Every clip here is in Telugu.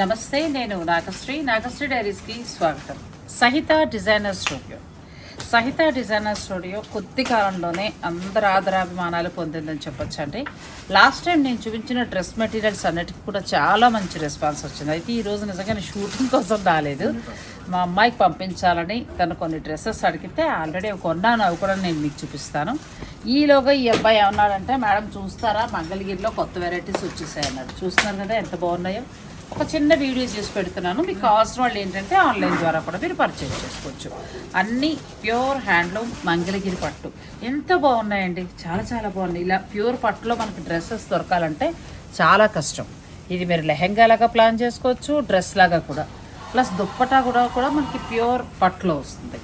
నమస్తే నేను నాగశ్రీ. నాగశ్రీ డైరీస్కి స్వాగతం. Sahitha designer studio. Sahitha designer studio కొద్ది కాలంలోనే అందరు ఆదరాభిమానాలు పొందిందని చెప్పొచ్చండి. లాస్ట్ టైం నేను చూపించిన డ్రెస్ మెటీరియల్స్ అన్నిటికీ కూడా చాలా మంచి రెస్పాన్స్ వచ్చింది. అయితే ఈ రోజు నిజంగా నేను షూటింగ్ కోసం రాలేదు. మా అమ్మాయికి పంపించాలని తను కొన్ని డ్రెస్సెస్ అడిగితే ఆల్రెడీ కొన్నాను అవి కూడా నేను మీకు చూపిస్తాను. ఈలోగా ఈ అబ్బాయి ఏమన్నాడంటే మేడం చూస్తారా? మంగళగిరిలో కొత్త వెరైటీస్ వచ్చేసాయి అన్నాడు చూస్తున్నారు కదా ఎంత బాగున్నాయో. ఒక చిన్న వీడియో చేసి పెడుతున్నాను. మీకు కావాల్సిన వాళ్ళు ఏంటంటే ఆన్లైన్ ద్వారా కూడా మీరు పర్చేజ్ చేసుకోవచ్చు. అన్నీ ప్యూర్ హ్యాండ్లూమ్ మంగళగిరి పట్టు. ఎంత బాగున్నాయండి? చాలా చాలా బాగున్నాయి. ఇలా ప్యూర్ పట్టులో మనకి డ్రెస్సెస్ దొరకాలంటే చాలా కష్టం. ఇది మీరు లెహెంగా లాగా ప్లాన్ చేసుకోవచ్చు డ్రెస్ లాగా కూడా. ప్లస్ దుప్పటా కూడా కూడా మనకి ప్యూర్ పట్లో వస్తుంది.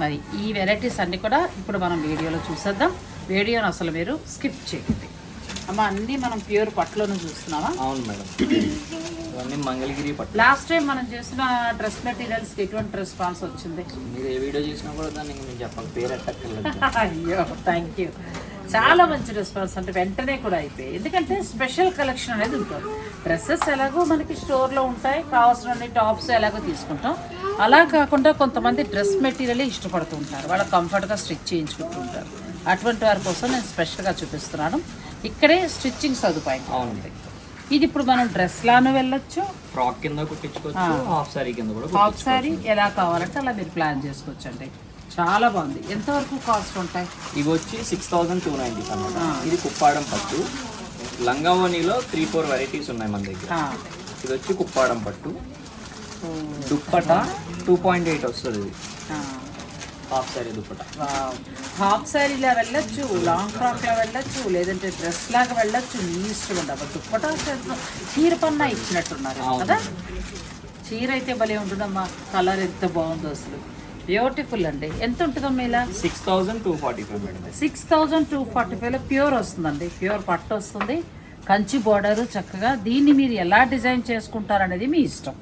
మరి ఈ వెరైటీస్ అన్నీ కూడా ఇప్పుడు మనం వీడియోలో చూసేద్దాం. వీడియోని అసలు మీరు స్కిప్ చేయండి అమ్మ అన్నీ మనం ప్యూర్ పట్లోనే చూస్తున్నామా అవును మేడం. ఇవన్నీ మంగళగిరి పట్టు. లాస్ట్ టైం మనం చేసిన డ్రెస్ మెటీరియల్స్కి ఎటువంటి రెస్పాన్స్ వచ్చింది? మీరు ఏ వీడియో చేసినా కూడా దానికి నేను పేరు ఎట్టక్కర్లేదు. అయ్యో థ్యాంక్ యూ చాలా మంచి రెస్పాన్స్ అంటే వెంటనే కూడా అయిపోయాయి. ఎందుకంటే స్పెషల్ కలెక్షన్ అనేది ఉంటుంది. డ్రెస్సెస్ ఎలాగో మనకి స్టోర్లో ఉంటాయి. కావాల్సిన టాప్స్ ఎలాగో తీసుకుంటాం. అలా కాకుండా కొంతమంది డ్రెస్ మెటీరియల్ ఇష్టపడుతూ ఉంటారు. వాళ్ళ కంఫర్ట్గా స్టిచ్ చేయించుకుంటూ ఉంటారు. అటువంటి వారి కోసం నేను స్పెషల్గా చూపిస్తున్నాను. ఇక్కడే స్టిచ్చింగ్ సదుపాయం. ఉంది ఇది ఇప్పుడు మనం డ్రెస్ లాను వెళ్ళొచ్చు. ఫ్రాక్ కింద కుట్టించుకోవచ్చు హాఫ్ సారీ కింద కూడా హాఫ్ సారీ ఎలా కావాలంటే అలా మీరు ప్లాన్ చేసుకోవచ్చు అండి చాలా బాగుంది. ఎంతవరకు కాస్ట్ ఉంటాయి? ఇవి వచ్చి సిక్స్ థౌసండ్ టూ నైంటీ ఇది కుప్పాడం పట్టు. లంగావోనిలో త్రీ ఫోర్ వెరైటీస్ ఉన్నాయి మన దగ్గర. ఇది వచ్చి కుప్పాడం పట్టు. దుప్పట టూ పాయింట్ ఎయిట్ వస్తుంది ఇది. Half saree dupatta. హాఫ్ సారీలా వెళ్ళొచ్చు లాంగ్ ఫ్రాక్లా వెళ్ళొచ్చు లేదంటే డ్రెస్ లాగా వెళ్ళొచ్చు మీ ఇష్టం ఉండదు దుప్పటా చీర పన్నా ఇచ్చినట్టున్నారు. కదా? చీర అయితే భలే ఉంటుందమ్మా. కలర్ ఎంత బాగుందో అసలు. బ్యూటిఫుల్ అండి. ఎంత ఉంటుందమ్మా ఇలా? Six thousand two forty five madam. Six thousand two forty ఫైవ్లో ప్యూర్ వస్తుందండి. ప్యూర్ పట్టు వస్తుంది. కంచి బోర్డరు చక్కగా. దీన్ని మీరు ఎలా డిజైన్ చేసుకుంటారనేది మీ ఇష్టం.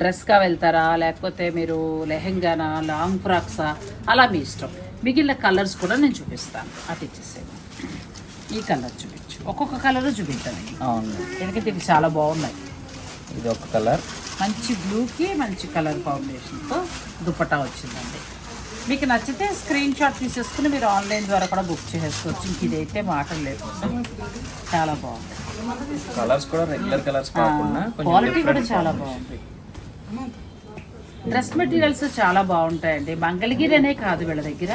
డ్రెస్గా వెళ్తారా? లేకపోతే మీరు లెహెంగానా లాంగ్ ఫ్రాక్సా? అలా మీ ఇష్టం. మిగిలిన కలర్స్ కూడా నేను చూపిస్తాను. అటు ఇచ్చేసేది ఈ కలర్ చూపించు. ఒక్కొక్క కలర్ చూపించాను అవును. ఎందుకంటే ఇవి చాలా బాగున్నాయి. ఇది ఒక కలర్. మంచి బ్లూకి మంచి కలర్ కాంబినేషన్తో దుపట్టా వచ్చిందండి. మీకు నచ్చితే స్క్రీన్ షాట్ తీసేసుకుని మీరు ఆన్లైన్ ద్వారా కూడా బుక్ చేసుకోవచ్చు. ఇంక ఇదైతే మాటలు లేవు. చాలా బాగుంది. కలర్స్ కూడా రెగ్యులర్ కలర్స్ కాకుండా కొంచెం క్వాలిటీ కూడా చాలా బాగుంది. డ్రెస్ మెటీరియల్స్ చాలా బాగుంటాయండి. మంగళగిరి అనే కాదు వీళ్ళ దగ్గర.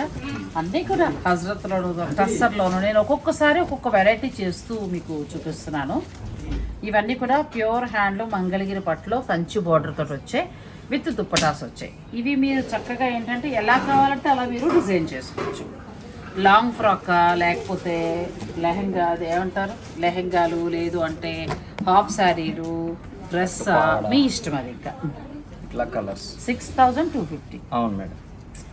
అన్నీ కూడా హజరత్లోను టస్సర్లోను నేను ఒక్కొక్కసారి ఒక్కొక్క వెరైటీ చేస్తూ మీకు చూపిస్తున్నాను. ఇవన్నీ కూడా ప్యూర్ హ్యాండ్లు మంగళగిరి పట్టులో కంచి బోర్డర్ తోటి వచ్చాయి. విత్ దుప్పటాస్ వచ్చాయి. ఇవి మీరు చక్కగా ఏంటంటే ఎలా కావాలంటే అలా మీరు డిజైన్ చేసుకోవచ్చు. లాంగ్ ఫ్రాక్ లేకపోతే లెహెంగా అది ఏమంటారు? లెహెంగాలు లేదు అంటే హాఫ్ శారీలు డ్రెస్ మీ ఇష్టం అది ఇంకా. ఇట్లా colours. Six thousand two fifty. అవును మేడం.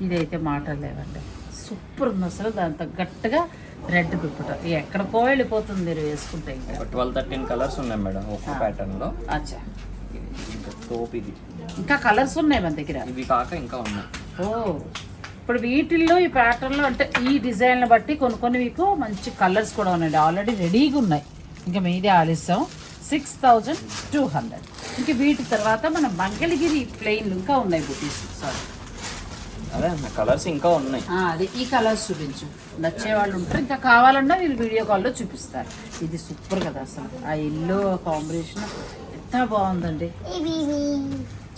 ఇదైతే మాటలు లేవండి. సూపర్ ఉంది అసలు దాని తగ్గట్టుగా రెడ్ దుప్పట. ఎక్కడికో వెళ్ళిపోతుంది మీరు వేసుకుంటే ఇంకా. ఒక ట్వెల్వ్ థర్టీన్ కలర్స్ ఉన్నాయి మేడం ఒక్క ప్యాటర్న్లో. అచ్చా. ఇంకా టోప్ ఇది. ఇంకా కలర్స్ ఉన్నాయి మన దగ్గర? ఇవి కాక ఇంకా ఉన్నాయి. ఓ. ఇప్పుడు వీటిల్లో ఈ ప్యాటర్న్లో అంటే ఈ డిజైన్ల బట్టి కొన్ని కొన్ని మీకు మంచి కలర్స్ కూడా ఉన్నాయండి ఆల్రెడీ రెడీగా ఉన్నాయి. ఇంకా మీదే ఆలస్యం. సిక్స్ థౌజండ్ టూ హండ్రెడ్ ఇంక వీటి తర్వాత మన మంగళగిరి ప్లెయిన్ ఇంకా ఉన్నాయి బుటీస్. సారీ అదే కలర్స్ ఇంకా ఉన్నాయి. అది ఈ కలర్స్ చూపించు. నచ్చే వాళ్ళు ఉంటారు. ఇంకా కావాలన్నా వీళ్ళు వీడియో కాల్లో చూపిస్తారు. ఇది సూపర్ కదా అసలు. ఆ ఎల్లో కాంబినేషన్ ఎంత బాగుందండి.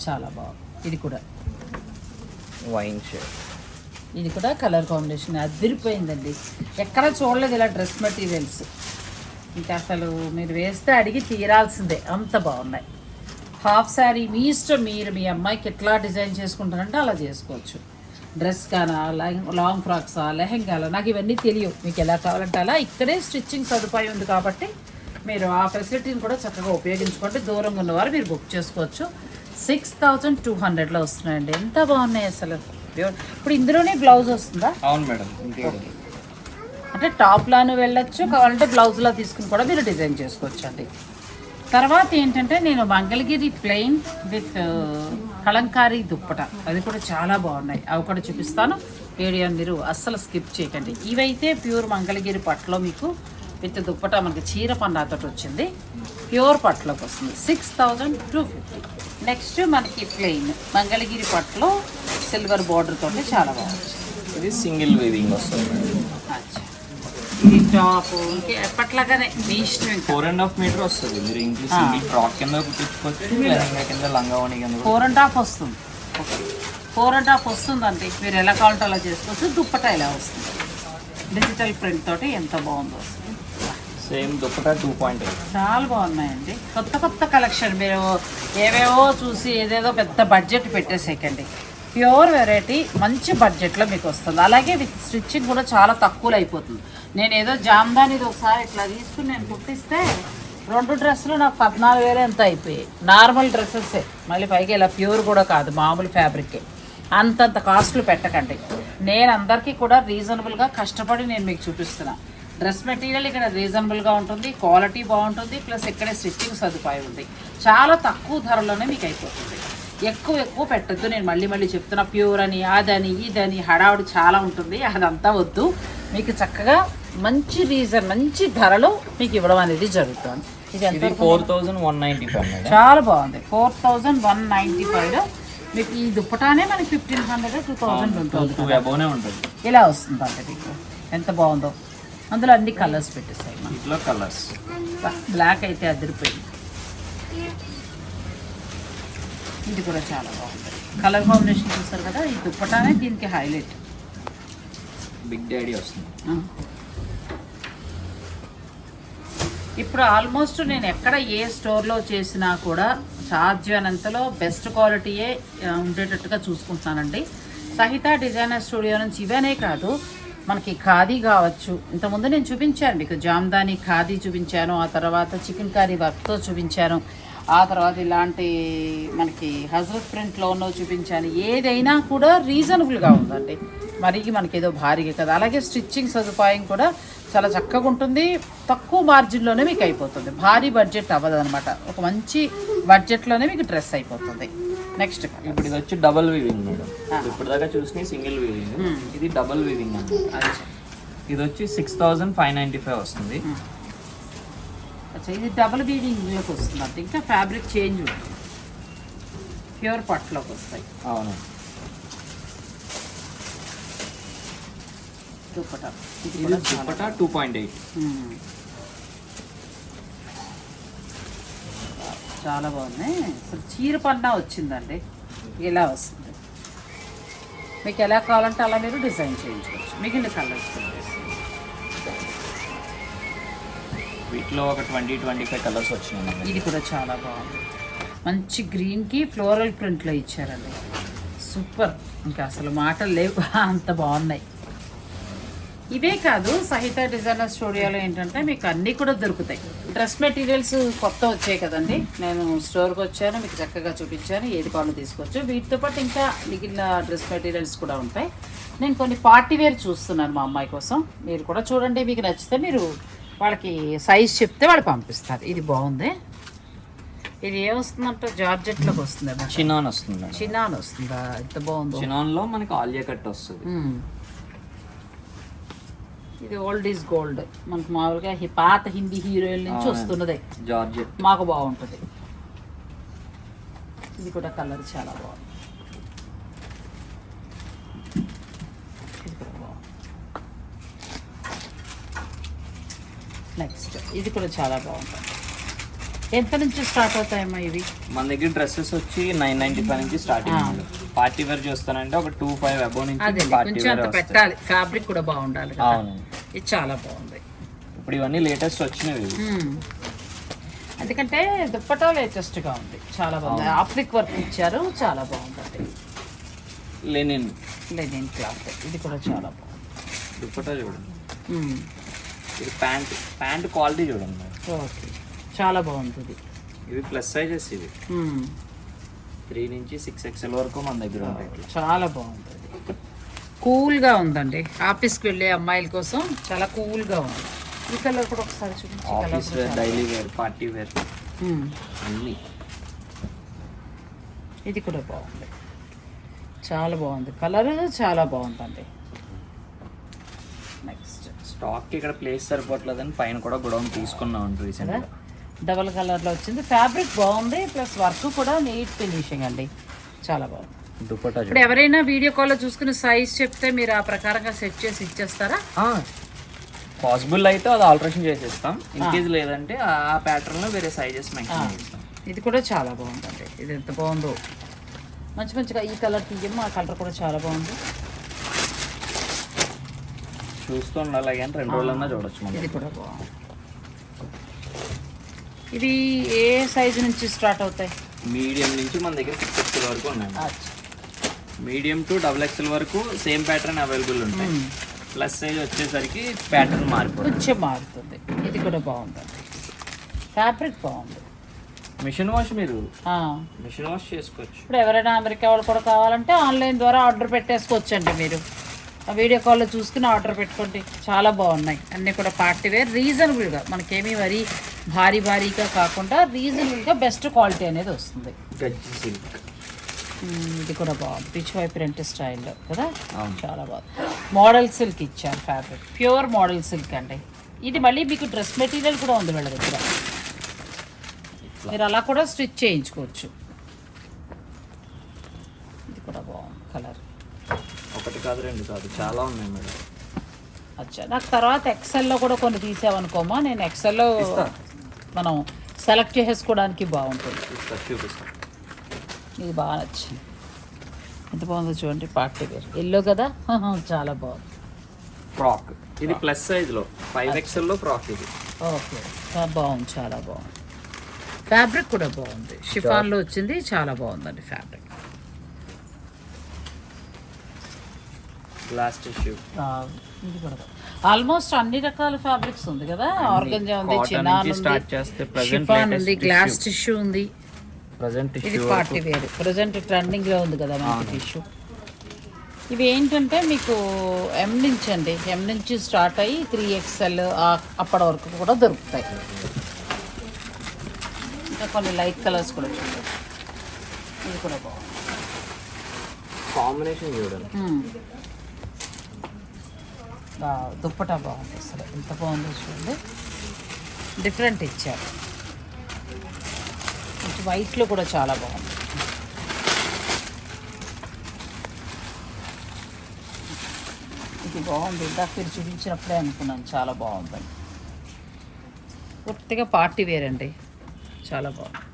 చాలా బాగుంది. ఇది కూడా. వైన్ షేడ్ ఇది కూడా కలర్ కాంబినేషన్ అదిరిపోయిందండి. ఎక్కడ చూడలేదు ఇలా డ్రెస్ మెటీరియల్స్. ఇంకా అసలు మీరు వేస్తే అడిగి తీరాల్సిందే. అంత బాగున్నాయి. హాఫ్ శారీ మీ ఇష్టం మీరు మీ అమ్మాయికి ఎట్లా డిజైన్ చేసుకుంటారంటే అలా చేసుకోవచ్చు. డ్రెస్ కానా లాంగ్ ఫ్రాక్సా లెహెంగాలా నాకు ఇవన్నీ తెలియవు. మీకు ఎలా కావాలంటే అలా. ఇక్కడే స్టిచ్చింగ్ సదుపాయం ఉంది కాబట్టి మీరు ఆ ఫెసిలిటీని కూడా చక్కగా ఉపయోగించుకోండి. దూరంగా ఉన్నవారు మీరు బుక్ చేసుకోవచ్చు. సిక్స్ థౌజండ్ టూ హండ్రెడ్లో వస్తున్నాయండి. ఎంత బాగున్నాయి అసలు. ఇప్పుడు ఇందులోనే బ్లౌజ్ వస్తుందా? అవును మేడం అంటే టాప్లాను వెళ్ళొచ్చు కావాలంటే బ్లౌజ్లా తీసుకుని కూడా మీరు డిజైన్ చేసుకోవచ్చు అండి. తర్వాత ఏంటంటే నేను మంగళగిరి ప్లెయిన్ విత్ కలంకారీ దుప్పట. అది కూడా చాలా బాగున్నాయి. అవి కూడా చూపిస్తాను. వీడియో మీరు అస్సలు స్కిప్ చేయకండి. ఇవైతే ప్యూర్ మంగళగిరి పట్టులో మీకు విత్ దుప్పటా మనకి చీర పన్నాతో వచ్చింది. ప్యూర్ పట్టులోకి వస్తుంది. Six thousand two fifty next మనకి ప్లెయిన్ మంగళగిరి పట్టులో సిల్వర్ బార్డర్ తోటి చాలా బాగుంది. ఇది సింగిల్ వీవింగ్ వస్తుంది. ఇది టాప్ ఇంకే ఎప్పట్లాగానే మీ ఇష్టం ఇంకా ఫోర్ అండ్ హాఫ్ మీటర్ వస్తుంది. మీరు ఇంట్లో సింగిల్ ఫ్రాక్ కింద కుట్టించుకోవచ్చు లెహంగా కింద లంగావణి కింద కూడా ఫోర్ అండ్ హాఫ్ వస్తుంది. ఫోర్ అండ్ హాఫ్ వస్తుందండి మీరు ఎలా కావాలంటే అలా చేసుకోవచ్చు? దుప్పట ఇలా వస్తుంది? డిజిటల్ ప్రింట్ తోటి ఎంత బాగుందో అసలు. సేమ్ దుప్పటా టూ పాయింట్ చాలా బాగున్నాయండి. కొత్త కొత్త కలెక్షన్ మీరు ఏవేవో చూసి ఏదేదో పెద్ద బడ్జెట్ పెట్టేసేయకండి ప్యూర్ వెరైటీ మంచి బడ్జెట్లో మీకు వస్తుంది. అలాగే విత్ స్టిచ్చింగ్ కూడా చాలా తక్కువలో అయిపోతుంది. నేను ఏదో జామ్దానిది ఒకసారి ఇట్లా తీసుకుని నేను కుట్టిస్తే రెండు డ్రెస్సులు నాకు పద్నాలుగు వేలు ఎంత అయిపోయాయి. నార్మల్ డ్రెస్సెసే. మళ్ళీ పైకి ఇలా ప్యూర్ కూడా కాదు మామూలు ఫ్యాబ్రికే అంతంత కాస్ట్లు పెట్టకండి. నేను అందరికీ కూడా రీజనబుల్గా కష్టపడి నేను మీకు చూపిస్తున్నా. డ్రెస్ మెటీరియల్ ఇక్కడ రీజనబుల్గా ఉంటుంది క్వాలిటీ బాగుంటుంది ప్లస్ ఇక్కడే స్టిచ్చింగ్ సదుపాయం ఉంది. చాలా తక్కువ ధరలోనే మీకు అయిపోతుంది. ఎక్కువ ఎక్కువ పెట్టద్దు. నేను మళ్ళీ మళ్ళీ చెప్తున్నా ప్యూర్ అని అదని ఇదని హడావుడి చాలా ఉంటుంది. అదంతా వద్దు. మీకు చక్కగా మంచి రీజన్ మంచి ధరలో మీకు ఇవ్వడం అనేది జరుగుతుంది. ఇది ఎంత four thousand one ninety five చాలా బాగుంది. ఫోర్ థౌజండ్ వన్ నైంటీ ఫైవ్లో మీకు ఈ దుప్పటానే మనకి ఫిఫ్టీన్ హండ్రెడ్ టూ థౌజండ్ ఉంటుంది ఇలా వస్తుంది అంటే మీకు. ఎంత బాగుందో. అందులో అన్ని కలర్స్ పెట్టేస్తాయి ఇట్లా కలర్స్ బ్లాక్ అయితే అదిరిపోయింది. ఇది కూడా చాలా బాగుంది. కలర్ కాంబినేషన్ చూస్తారు కదా ఈ దుప్పటానే దీనికి హైలైట్ బిగ్ డాడీ వస్తుంది. ఇప్పుడు ఆల్మోస్ట్ నేను ఎక్కడ ఏ స్టోర్లో చేసినా కూడా సాధ్యమైనంతలో బెస్ట్ క్వాలిటీయే ఉండేటట్టుగా చూసుకుంటున్నానండి సహిత డిజైనర్ స్టూడియో నుంచి ఇవనే కాదు మనకి ఖాదీ కావచ్చు. ఇంతకుముందు నేను చూపించాను మీకు జామ్దాని ఖాదీ చూపించాను ఆ తర్వాత చికెన్ కర్రీ వర్క్తో చూపించాను. ఆ తర్వాత ఇలాంటి మనకి హజరత్ ప్రింట్లో ఉన్నో చూపించాను. ఏదైనా కూడా రీజనబుల్గా ఉందండి. మరి మనకి ఏదో భారీగా కదా. అలాగే స్టిచ్చింగ్ సదుపాయం కూడా చాలా చక్కగా ఉంటుంది. తక్కువ మార్జిన్లోనే మీకు అయిపోతుంది. భారీ బడ్జెట్ అవ్వదు అనమాట ఒక మంచి బడ్జెట్లోనే మీకు డ్రెస్ అయిపోతుంది. నెక్స్ట్ ఇప్పుడు ఇది వచ్చి డబల్ వీవింగ్ మేడం. ఇప్పుడు దాకా చూసిన సింగిల్ వీవింగ్. ఇది డబల్ వీవింగ్ అన్నమాట. ఇది వచ్చి six thousand five ninety five వస్తుంది. అచ్చా ఇది డబుల్ బీడింగ్లోకి వస్తుంది అంటే ఇంకా ఫ్యాబ్రిక్ చేంజ్ ఉంటుంది ప్యూర్ పట్టులోకి వస్తాయి. అవును. దుప్పట. ఇది దుప్పటా టూ పాయింట్ ఎయిట్. చాలా బాగుంది. అసలు చీర పన్నా వచ్చిందండి. ఇలా వస్తుంది. మీకు ఎలా కావాలంటే అలా మీరు డిజైన్ చేయించుకోవచ్చు. మిగిలిన కలర్స్ వీటిలో ఒక ట్వంటీ ట్వంటీ ఫైవ్ కలర్స్ వచ్చినాయి ఇది కూడా చాలా బాగుంది. మంచి గ్రీన్కి ఫ్లోరల్ ప్రింట్లో ఇచ్చారండి. సూపర్ ఇంకా అసలు మాటలు లేవు. అంత బాగున్నాయి. ఇవే కాదు సహిత డిజైనర్ స్టూడియోలో ఏంటంటే మీకు అన్నీ కూడా దొరుకుతాయి. డ్రెస్ మెటీరియల్స్ కొత్త వచ్చాయి కదండి. నేను స్టోర్కి వచ్చాను మీకు చక్కగా చూపించాను ఏది కావాలో తీసుకోవచ్చు. వీటితో పాటు ఇంకా మిగిలిన డ్రెస్ మెటీరియల్స్ కూడా ఉంటాయి. నేను కొన్ని పార్టీ వేర్ చూస్తున్నాను మా అమ్మాయి కోసం. మీరు కూడా చూడండి మీకు నచ్చితే మీరు వాళ్ళకి సైజ్ చెప్తే వాళ్ళు పంపిస్తారు. ఇది బాగుంది. ఇది ఏమొస్తుందంటే జార్జెట్లోకి వస్తుంది చినాన్ వస్తుంది మేడం. చిన్నాన్ వస్తుందా? ఎంత బాగుందో. చినాన్లో మనకి ఆలియా కట్ వస్తుంది. ఇది ఓల్డ్ ఈజ్ గోల్డ్ మనకు మామూలుగా పాత హిందీ హీరోయిన్ నుంచి. వస్తున్నదే. జార్జెట్. మాకు బాగుంటుంది. ఇది కూడా కలర్ చాలా బాగుంది ఇది కూడా బాగుంది నెక్స్ట్ ఇది కూడా చాలా బాగుంటుంది. ఎంత నుంచి స్టార్ట్ అవుతాయమ్మా ఇవి? మన దగ్గర డ్రెస్సెస్ వచ్చి నైన్ నైన్టీ ఫైవ్ నుంచి స్టార్టింగ్ పార్టీ వేర్ చూస్తానంటే ఒక టూ ఫైవ్ అదే నుంచి పార్టీ వేర్ పెట్టాలి. ఫ్యాబ్రిక్ కూడా బాగుండాలి అవును. ఇది చాలా బాగుంది. ఇప్పుడు ఇవన్నీ లేటెస్ట్ వచ్చినవి. ఎందుకంటే దుప్పటా లేటెస్ట్గా ఉంది. చాలా బాగుంది. ఆప్లిక్ వర్క్ ఇచ్చారు. చాలా బాగుంటుంది లెనిన్ లెనిన్ క్లాత్ ఇది కూడా చాలా బాగుంది. దుప్పటా చూడండి. ఇది ప్యాంట్ ప్యాంట్ క్వాలిటీ చూడండి. ఓకే. చాలా బాగుంటుంది. ఇవి ప్లస్ సైజెస్ ఇవి. త్రీ నుంచి సిక్స్ ఎక్స్ఎల్ వరకు మన దగ్గర ఉంటాయి చాలా బాగుంటుంది. కూల్గా ఉందండి. ఆఫీస్కి వెళ్ళే అమ్మాయిల కోసం చాలా కూల్గా ఉంది. ఈ కలర్ కూడా ఒకసారి చూపించి. Colour office wear daily wear party wear అన్నీ. ఇది కూడా బాగుంది. చాలా బాగుంది. కలర్ చాలా బాగుందండి. నెక్స్ట్ స్టాక్ ఇక్కడ ప్లేస్ సరిపోవట్లేదని పైన కూడా గొడవ తీసుకున్నాం రీసెంట్గా డబల్ కలర్లో వచ్చింది. ఫ్యాబ్రిక్ బాగుంది ప్లస్ వర్క్ కూడా నీట్ ఫినిషింగ్ అండి. చాలా బాగుంది. దుపట్టా ఇప్పుడు ఎవరైనా వీడియో కాల్లో చూసుకుని సైజ్ చెప్తే మీరు ఆ ప్రకారంగా సెట్ చేసి ఇచ్చేస్తారా? పాసిబుల్ అయితే అది ఆల్టరేషన్ చేసేస్తాం. ఇన్ కేస్ లేదంటే ఆ ప్యాటర్న్లో వేరే సైజెస్ మెన్షన్ చేస్తాం. ఇది కూడా చాలా బాగుందండి. ఇది ఎంత బాగుందో. మంచి మంచిగా ఈ కలర్ తీయమ్మ ఆ కలర్ కూడా చాలా బాగుంది. చూస్తూ ఉండాలి కానీ రెండు రోజులన్నా చూడొచ్చు మనం. ఇది కూడా బాగుంది. ఇవి ఏ సైజు నుంచి స్టార్ట్ అవుతాయి? మీడియం నుంచి మన దగ్గర సిక్స్ ఎక్స్ఎల్ వరకు ఉన్నాయి. మీడియం టు డబుల్ ఎక్స్ఎల్ వరకు సేమ్ ప్యాటర్న్ అవైలబుల్ ఉంటాయి. ప్లస్ సైజ్ వచ్చేసరికి ప్యాటర్న్ మారిపోతుంది. కొంచెం మారుతుంది. ఇది కూడా బాగుందండి ఫ్యాబ్రిక్ బాగుంది. మిషన్ వాష్ మీరు. మిషన్ వాష్ చేసుకోవచ్చు. ఇప్పుడు ఎవరైనా అమెరికా వాళ్ళు కూడా కావాలంటే ఆన్లైన్ ద్వారా ఆర్డర్ పెట్టేసుకోవచ్చండి మీరు. ఆ వీడియో కాల్లో చూసుకుని ఆర్డర్ పెట్టుకోండి చాలా బాగున్నాయి. అన్నీ కూడా పార్టీ వేర్. రీజనబుల్గా మనకేమీ మరీ భారీ భారీగా కాకుండా రీజనబుల్గా బెస్ట్ క్వాలిటీ అనేది వస్తుంది. ఇది కూడా బాగుంది. పిచ్ వై ప్రింట్ స్టైల్లో కదా. చాలా బాగుంది. మోడల్ సిల్క్ ఇచ్చారు ఫ్యాబ్రిక్ ప్యూర్ మోడల్ సిల్క్ అండి. ఇది మళ్ళీ మీకు డ్రెస్ మెటీరియల్ కూడా ఉంది వీళ్ళ దగ్గర. మీరు అలా కూడా స్టిచ్ చేయించుకోవచ్చు ఇది కూడా బాగుంది కలర్ ఒకటి కాదు రెండు కాదు. చాలా ఉన్నాయి మేడం. అచ్చా నాకు తర్వాత ఎక్సెల్లో కూడా కొన్ని తీసావనుకోమా నేను ఎక్సెల్లో. మనం సెలెక్ట్ చేసుకోవడానికి బాగుంటుంది. ఇది బాగా నచ్చింది. ఎంత బాగుందో చూడండి పార్టీ వేర్ ఎల్లో కదా? చాలా బాగుంది. ఫ్రాక్ ఇది ప్లస్ సైజ్లో. ఫైవ్ ఎక్స్ఎల్లో ఫ్రాక్ ఇది. ఓకే. బాగుంది చాలా బాగుంది. ఫ్యాబ్రిక్ కూడా బాగుంది. షిఫాన్లో వచ్చింది చాలా బాగుందండి ఫ్యాబ్రిక్ లాస్ట్ ఇష్యూ. ఆల్మోస్ట్ అన్ని రకాల ఫ్యాబ్రిక్స్ ఉంది కదా? ఆర్గంజా ఉంది చినాన్ start చేస్తే latest ఉంది గ్లాస్ టిష్యూ ఉంది. ప్రజెంట్ ఇది పార్టీ వేర్ ప్రజెంట్ ట్రెండింగ్లో ఉంది కదా మనకి టిష్యూ ఇవి ఏంటంటే మీకు ఎం నుంచి అండి. ఎం నుంచి స్టార్ట్ అయ్యి త్రీ ఎక్స్ఎల్ అప్పటి వరకు కూడా దొరుకుతాయి. ఇంకా కొన్ని లైట్ కలర్స్ కూడా చూడండి. ఇది కూడా బాగుంది. కాంబినేషన్ చూడండి. దుప్పటా బాగుంది అసలు. ఎంత బాగుందో చూడండి. డిఫరెంట్ ఇచ్చారు. వైట్లో కూడా చాలా బాగుంది. ఇది బాగుంది. ఇందాక మీరు చూపించినప్పుడే అనుకున్నాను చాలా బాగుందని. పూర్తిగా పార్టీ వేర్ అండి. చాలా బాగుంది.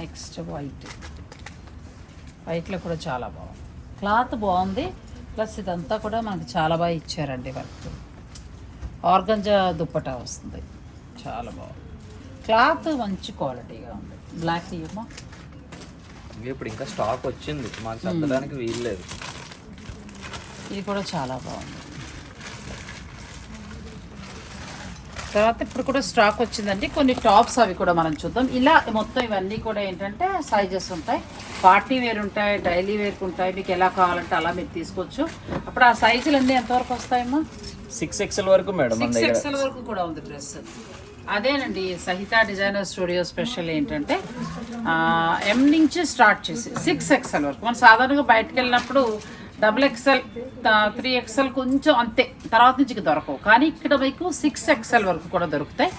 నెక్స్ట్ వైట్ వైట్లో కూడా చాలా బాగుంది. క్లాత్ బాగుంది ప్లస్ ఇదంతా కూడా మనకి చాలా బాగా ఇచ్చారండి వర్క్. ఆర్గంజా దుప్పటా వస్తుంది. చాలా బాగుంది. క్లాత్ మంచి క్వాలిటీగా ఉంది. బ్లాక్ ఇవ్వమా ఇవి ఇప్పుడు ఇంకా స్టాక్ వచ్చింది. మాకు సర్దడానికి వీల్లేదు ఇది కూడా చాలా బాగుంది. తర్వాత ఇప్పుడు కూడా స్టాక్ వచ్చిందండి. కొన్ని టాప్స్ అవి కూడా మనం చూద్దాం. ఇలా మొత్తం ఇవన్నీ కూడా ఏంటంటే సైజెస్ ఉంటాయి. పార్టీ వేర్ ఉంటాయి డైలీ వేర్కి ఉంటాయి. మీకు ఎలా కావాలంటే అలా మీరు తీసుకోవచ్చు. అప్పుడు ఆ సైజులు అన్నీ ఎంతవరకు వస్తాయమ్మా? సిక్స్ ఎక్స్ఎల్ వరకు మేడం సిక్స్ ఎక్స్ఎల్ వరకు కూడా ఉంది డ్రెస్ అదేనండి సహిత డిజైనర్ స్టూడియో స్పెషల్ ఏంటంటే ఎం నుంచి స్టార్ట్ చేసి సిక్స్ ఎక్స్ఎల్ వరకు. మనం సాధారణంగా బయటకు వెళ్ళినప్పుడు డబుల్ ఎక్స్ఎల్ త్రీ ఎక్స్ఎల్ కొంచెం అంతే. తర్వాత నుంచి దొరకవు. కానీ ఇక్కడ మీకు సిక్స్ ఎక్స్ఎల్ వరకు కూడా దొరుకుతాయి.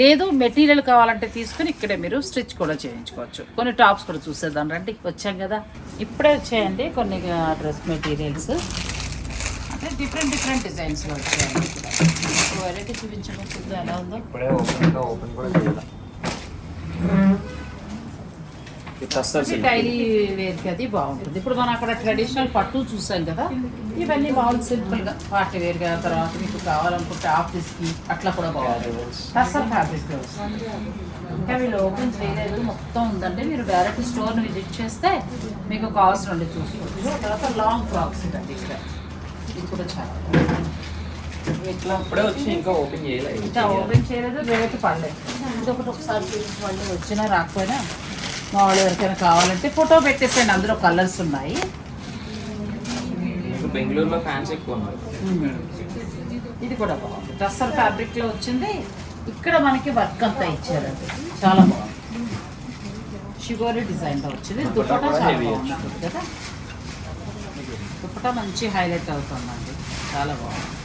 లేదు మెటీరియల్ కావాలంటే తీసుకుని ఇక్కడే మీరు స్టిచ్ కూడా చేయించుకోవచ్చు. కొన్ని టాప్స్ కూడా చూసేద్దాం రండి. వచ్చాం కదా. ఇప్పుడే వచ్చాయండి కొన్ని డ్రెస్ మెటీరియల్స్. అంటే డిఫరెంట్ డిఫరెంట్ డిజైన్స్లో వచ్చాయండి వెరైటీ చూపించడం ఎలా ఉందో. ఇప్పుడే ఓపెన్ ఇంకా ఓపెన్ కూడా డైలీ వేర్కి అది బాగుంటుంది. ఇప్పుడు మనం అక్కడ ట్రెడిషనల్ పట్టు చూసాం కదా ఇవన్నీ బాగుంది సింపుల్గా. పార్టీ వేర్గా తర్వాత మీకు కావాలనుకుంటే ఆఫీస్కి అట్లా కూడా బాగుంటుంది టసర్ ఫ్యాబ్రిక్ ఇంకా వీళ్ళు ఓపెన్ చేయలేదు మొత్తం ఉందండి మీరు డైరెక్ట్ స్టోర్ని విజిట్ చేస్తే మీకు కావాల్సిన చూసుకోవచ్చు. తర్వాత లాంగ్ ఫ్రాక్స్ ఇదండి ఇక్కడ. ఇది కూడా చాలా బాగుంది. ఇట్లా ఇప్పుడే వచ్చి ఇంకా ఓపెన్ చేయలేదు ఇంకా ఓపెన్ చేయలేదు రేపు పడలేదు. ఇదొకటి ఒకసారి చూసి వచ్చినా రాకపోయినా వాళ్ళు ఎవరికైనా కావాలంటే ఫోటో పెట్టేసేయండి. అందులో కలర్స్ ఉన్నాయి. బెంగళూరులో ఫ్యాన్స్ ఎక్కువ ఇది కూడా బాగుంది. టస్సర్ ఫ్యాబ్రిక్లో వచ్చింది. ఇక్కడ మనకి వర్క్ అంతా ఇచ్చారండి. చాలా బాగుంది. షిగోరి డిజైన్లో వచ్చింది. దుపట్టా కూడా చాలా బాగుంది కదా. దుప్పటా మంచి హైలైట్ అవుతుందండి. చాలా బాగుంది.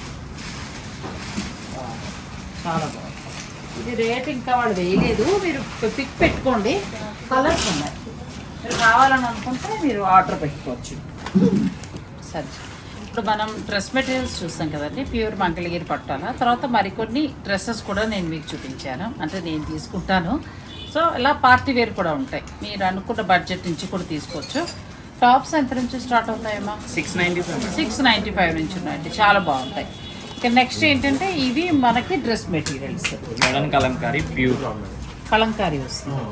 చాలా బాగుంది. ఇది రేట్ ఇంకా వాళ్ళు వేయలేదు. మీరు పిక్ పెట్టుకోండి. కలర్స్ ఉన్నాయి. మీరు కావాలని అనుకుంటే మీరు ఆర్డర్ పెట్టుకోవచ్చు. సరే. ఇప్పుడు మనం డ్రెస్ మెటీరియల్స్ చూస్తాం కదండి. ప్యూర్ మంగళగిరి పట్టాల. తర్వాత మరికొన్ని డ్రెస్సెస్ కూడా నేను మీకు చూపించాను. అంటే నేను తీసుకుంటాను. సో ఇలా పార్టీ వేర్ కూడా ఉంటాయి. మీరు అనుకున్న బడ్జెట్ నుంచి కూడా తీసుకోవచ్చు. టాప్స్ ఎంత నుంచి start అవుతాయమ్మా? Six ninety five six ninety five నుంచి ఉన్నాయండి. చాలా బాగుంటాయి. నెక్స్ట్ ఏంటంటే ఇవి మనకి dress materials modern Kalamkari pure Kalamkari వస్తుంది.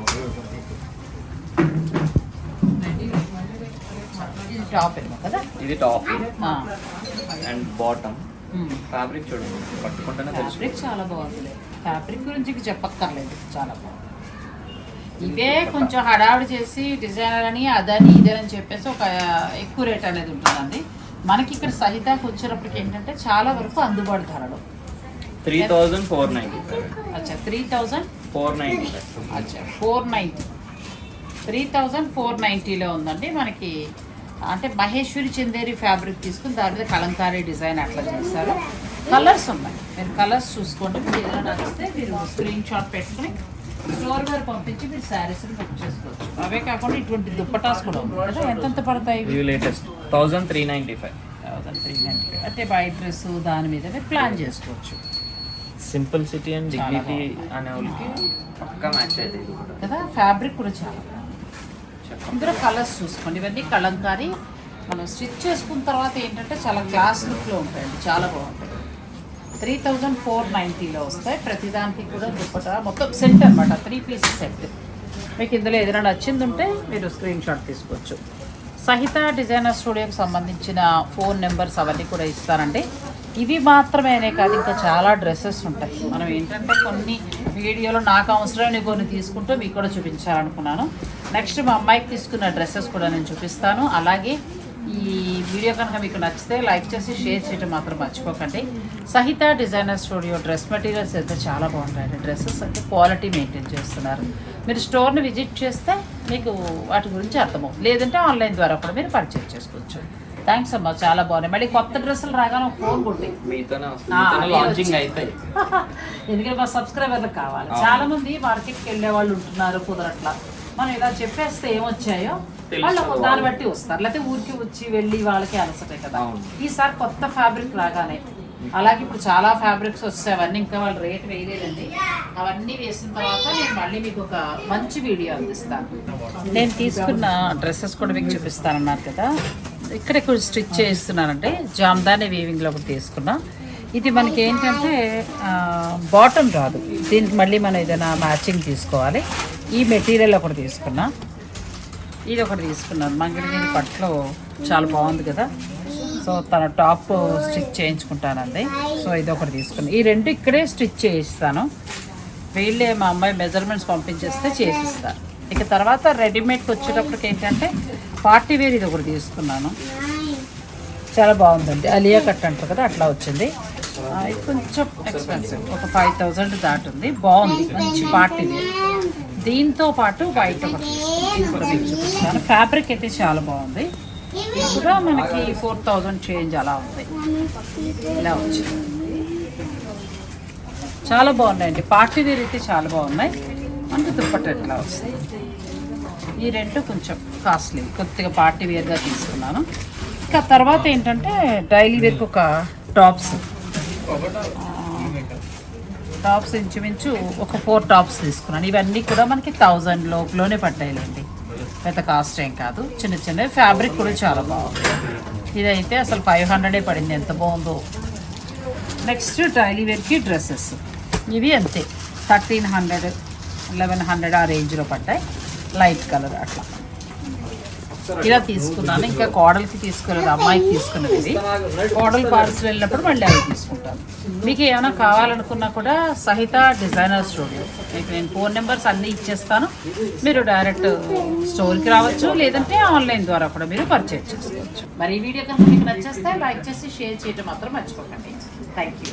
టాప్ ఏమో కదా? ఇది టాప్. And bottom. ఫ్యాబ్రిక్ చూడండి. పట్టుకుంటేనే ఫ్యాబ్రిక్ చాలా బాగుంది. ఫ్యాబ్రిక్ గురించి చెప్పక్కర్లేదు. చాలా బాగుంది. ఇవే కొంచెం హడావిడి చేసి డిజైనర్ అని అదని ఇదని చెప్పేసి ఒక ఎక్కువ రేట్ అనేది ఉంటుందండి. మనకి ఇక్కడ సహితాకి వచ్చేటప్పటికి ఏంటంటే చాలా వరకు అందుబాటు ధరలు. Three thousand four ninety five. అచ్చా three thousand? Four ninety five. అచ్చా four ninety. Three thousand four నైంటీలో ఉందండి. మనకి అంటే మహేశ్వరి చందేరి ఫ్యాబ్రిక్ తీసుకుని దాని మీద కలంకారీ డిజైన్ అట్లా చేస్తారు కలర్స్ ఉన్నాయి. మీరు కలర్స్ చూసుకోండి. మీరు ఏదైనా నచ్చితే మీరు స్క్రీన్ షాట్ పెట్టుకుని స్టోర్ గారు పంపించి మీరు శారీస్ బుక్ చేసుకోవచ్చు. అవే కాకుండా ఇటువంటి దుప్పటాస్ కూడా ఉన్నాయి. ఎంతెంత పడతాయి? ఇవి latest thousand three ninety five thousand three ninety అంటే వైట్ డ్రెస్ దాని మీద మీరు ప్లాన్ చేసుకోవచ్చు. సింపుల్ సిటీ అండ్ డిగ్నిటీ అనే వాళ్ళకి పక్కా మ్యాచ్ అయితే కదా ఫ్యాబ్రిక్ కూడా చాలా ఇందులో కలర్స్ చూసుకోండి. ఇవన్నీ కలంకారీ. మనం స్టిచ్ చేసుకున్న తర్వాత ఏంటంటే చాలా క్లాస్ లుక్లో ఉంటాయండి. చాలా బాగుంటాయి. త్రీ థౌజండ్ ఫోర్ నైంటీలో వస్తాయి ప్రతిదానికి కూడా దుప్పట మొత్తం సెట్ అనమాట త్రీ పీసెస్ సెట్ మీకు ఇందులో ఏదైనా నచ్చింది ఉంటే మీరు స్క్రీన్ షాట్ తీసుకోవచ్చు. సహిత డిజైనర్ స్టూడియోకి సంబంధించిన ఫోన్ నెంబర్స్ అవన్నీ కూడా ఇస్తానండి. ఇవి మాత్రమేనే కాదు ఇంకా చాలా డ్రెస్సెస్ ఉంటాయి. మనం ఏంటంటే కొన్ని వీడియోలో నాకు అవసరమైన కొన్ని తీసుకుంటూ మీకు కూడా చూపించాలనుకున్నాను. నెక్స్ట్ మా అమ్మాయికి తీసుకున్న డ్రెస్సెస్ కూడా నేను చూపిస్తాను. అలాగే ఈ వీడియో కనుక మీకు నచ్చితే లైక్ చేసి షేర్ చేయడం మాత్రం మర్చిపోకండి. సహిత డిజైనర్ స్టూడియో డ్రెస్ మెటీరియల్స్ అయితే చాలా బాగుంటాయండి డ్రెస్సెస్ అయితే క్వాలిటీ మెయింటైన్ చేస్తున్నారు. మీరు స్టోర్ని విజిట్ చేస్తే మీకు వాటి గురించి అర్థమవుతుంది. లేదంటే ఆన్లైన్ ద్వారా కూడా మీరు పర్చేజ్ చేసుకోవచ్చు. థ్యాంక్స్ అమ్మా చాలా బాగున్నాయి. మళ్ళీ కొత్త డ్రెస్సులు రాగానే ఫోన్ కొట్టి. ఎందుకంటే మా సబ్స్క్రైబర్లకు కావాలి. చాలా మంది మార్కెట్కి వెళ్ళే వాళ్ళు ఉంటున్నారు కుదరట్లా. మనం ఇలా చెప్పేస్తే ఏమొచ్చాయో వాళ్ళు ఒక దాన్ని బట్టి వస్తారు. లేకపోతే ఊరికి వచ్చి వెళ్ళి వాళ్ళకి అలసటే కదా. ఈసారి కొత్త ఫ్యాబ్రిక్ రాగానే అలాగే ఇప్పుడు చాలా ఫ్యాబ్రిక్స్ వస్తాయి. అవన్నీ ఇంకా వాళ్ళు రేట్ వేయలేదండి. అవన్నీ వేసిన తర్వాత నేను మళ్ళీ మీకు ఒక మంచి వీడియో అందిస్తాను. నేను తీసుకున్న డ్రెస్సెస్ కూడా మీకు చూపిస్తానన్నారు కదా. ఇక్కడ ఇక్కడ స్టిచ్ చేస్తున్నానంటే జామ్దాని వీవింగ్లో ఒకటి తీసుకున్నా. ఇది మనకి ఏంటంటే బాటమ్ రాదు. దీనికి మళ్ళీ మనం ఏదైనా మ్యాచింగ్ తీసుకోవాలి. ఈ మెటీరియల్ ఒకటి తీసుకున్నా. ఇది ఒకటి తీసుకున్నాను మంగళగిరి పట్లో చాలా బాగుంది కదా. సో తన టాప్ స్టిచ్ చేయించుకుంటానండి సో ఇది ఒకటి తీసుకున్నాను ఈ రెండు ఇక్కడే స్టిచ్ చేయిస్తాను. వీళ్ళే మా అమ్మాయి మెజర్మెంట్స్ పంపించేస్తే చేసిస్తారు ఇక తర్వాత రెడీమేడ్కి వచ్చేటప్పటికి ఏంటంటే పార్టీ వేర్ ఇది ఒకటి తీసుకున్నాను. చాలా బాగుందండి. అలియా కట్ అంటారు కదా అట్లా వచ్చింది. కొంచెం ఎక్స్పెన్సివ్ ఒక ఫైవ్ థౌజండ్ దాటుంది. బాగుంది. మంచి పార్టీ వేర్. దీంతో పాటు వైట్ ఒకటి ఫ్యాబ్రిక్ అయితే చాలా బాగుంది. కూడా మనకి ఫోర్ థౌజండ్ చేంజ్ అలా ఉంది. ఇలా వచ్చింది చాలా బాగున్నాయండి. పార్టీ వేర్ అయితే చాలా బాగున్నాయి. అంటే దుప్పట్ట ఎట్లా వస్తాయి? ఈ రెండు కొంచెం కాస్ట్లీ. కొద్దిగా పార్టీ వేర్గా తీసుకున్నాను. ఇంకా తర్వాత ఏంటంటే డైలీ వేర్కి ఒక టాప్స్. టాప్స్ ఇంచుమించు ఒక ఫోర్ టాప్స్ తీసుకున్నాను. ఇవన్నీ కూడా మనకి థౌజండ్ లోపులోనే పడ్డాయిలేండి. పెద్ద కాస్ట్ ఏం కాదు. చిన్న చిన్న ఫ్యాబ్రిక్ కూడా చాలా బాగుంది. ఇదైతే అసలు ఫైవ్ హండ్రెడే పడింది. ఎంత బాగుందో. నెక్స్ట్ డైలీ వేర్కి డ్రెస్సెస్. ఇవి అంతే. థర్టీన్ హండ్రెడ్ లెవెన్ హండ్రెడ్ ఆ రేంజ్లో పడ్డాయి. లైట్ కలర్ అట్లా. ఇలా తీసుకున్నాను. ఇంకా కోడలికి తీసుకోలేదు అమ్మాయికి తీసుకున్నది ఇది. కోడలు పార్సల్ వెళ్ళినప్పుడు మళ్ళీ అవి తీసుకుంటాను. మీకు ఏమైనా కావాలనుకున్నా కూడా సహిత డిజైనర్ స్టూడియో. మీకు నేను ఫోన్ నెంబర్స్ అన్నీ ఇచ్చేస్తాను. మీరు డైరెక్ట్ స్టోర్కి రావచ్చు లేదంటే ఆన్లైన్ ద్వారా కూడా మీరు పర్చేజ్ చేసుకోవచ్చు. మరి ఈ వీడియో కనుక మీకు నచ్చేస్తే లైక్ చేసి షేర్ చేయడం మాత్రం మర్చిపోకండి. Thank you.